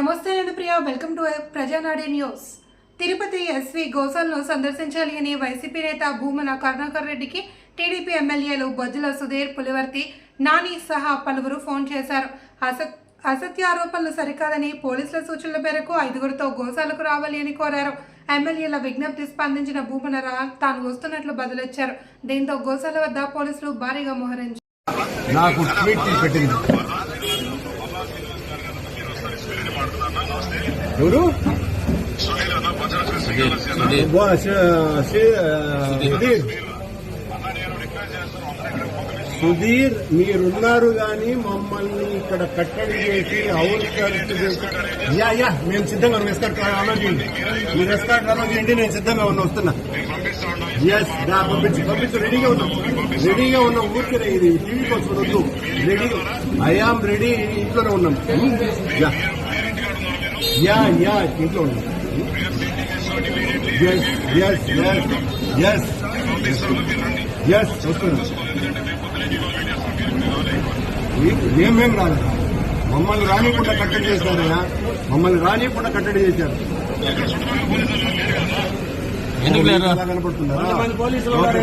నమస్తే నేను Priya welcome to Prajanadi news. Tirupati SV గోసాల్ను సందర్శించాలి అని వైసీపీ నేత భూమన కరుణాకర్ రెడ్డికి టీడీపీ ఎమ్మెల్యేలు బొజ్జుల సుధీర్ పులివర్తి నాని సహా పలువురు ఫోన్ చేశారు. అసత్ అసత్య ఆరోపణలు సరికాదని పోలీసుల సూచనల మేరకు ఐదుగురితో గోశాలకు రావాలి అని కోరారు. ఎమ్మెల్యేల విజ్ఞప్తి స్పందించిన భూమన తాను వస్తున్నట్లు బదులిచ్చారు. దీంతో గోశాల వద్ద పోలీసులు భారీగా మోహరించారు నాకు ట్వీట్ పెట్టింది. ఎవరు? సుధీర్ మీరున్నారు కానీ మమ్మల్ని ఇక్కడ కట్టడి చేసి చేసి యా యా మేము సిద్ధంగా ఎస్కాట్ అలర్ట్ చేయండి మీరు ఎస్కాట్ అలర్ట్ చేయండి నేను సిద్ధంగా ఉన్నా వస్తున్నా. ఎస్ పంపించు పంపించు రెడీగా ఉన్నాం. రెడీగా ఉన్నాం ఊరికే ఇది. టీవీ కోసం వద్దు. రెడీ ఐఆమ్ రెడీ ఇంట్లోనే ఉన్నాం. యా. యా యా ఇంట్లో ఉన్నాం yes yes yes yes yes వస్తున్నాం. మేమేం రాలేదు మమ్మల్ని రానికుండా కట్టడి చేశారయ్యా మమ్మల్ని రానికుండా కట్టడి చేశారు.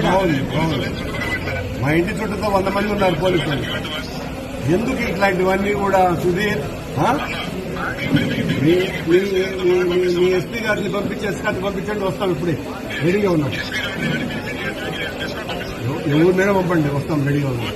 బాగుంది. మా ఇంటి చుట్టూతో వంద మంది ఉన్నారు పోలీసులు. ఎందుకు ఇట్లాంటివన్నీ కూడా సుధీర్ మీ- మీ ఎస్పీ గారిని పంపించి ఎస్కాట్ పంపించండి వస్తాం ఇప్పుడే రెడీగా ఉన్నాం ఎవరినైనా పంపండి వస్తాం రెడీగా ఉన్నాం